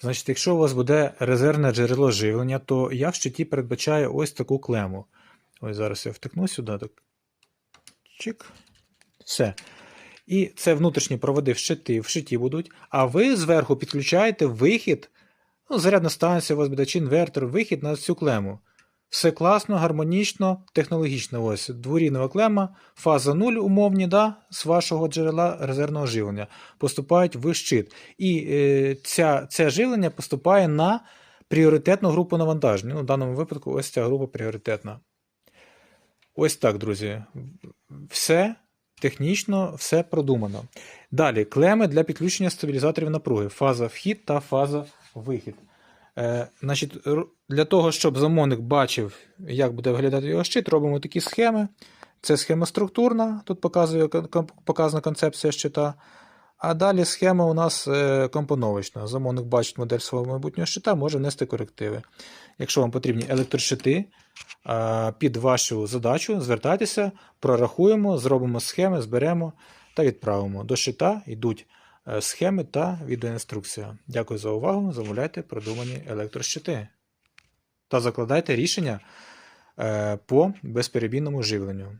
Значить, якщо у вас буде резервне джерело живлення, то я в щиті передбачаю ось таку клему. Ось зараз я втикну сюди. Так. Чик. Все. І це внутрішні проводи в щиті, в щиті будуть, а ви зверху підключаєте вихід, ну, зарядна станція у вас буде чи інвертор, вихід на цю клему. Все класно, гармонічно, технологічно. Ось дворінова клема, фаза 0 умовні, да, з вашого джерела резервного живлення поступають в щит. І е, ця, це живлення поступає на пріоритетну групу навантаження. Ну, в даному випадку, ось ця група пріоритетна. Ось так, друзі. Все технічно, все продумано. Далі, клеми для підключення стабілізаторів напруги. Фаза вхід та фаза вихід. Е, значить, для того, щоб замовник бачив, як буде виглядати його щит, робимо такі схеми. Це схема структурна, тут показує, показана концепція щита. А далі схема у нас е, компоновочна. Замовник бачить модель свого майбутнього щита, може внести корективи. Якщо вам потрібні електрощити е, під вашу задачу, звертайтеся, прорахуємо, зробимо схеми, зберемо та відправимо. До щита йдуть схеми та відеоінструкція. Дякую за увагу. Замовляйте продумані електрощити та закладайте рішення е, по безперебійному живленню.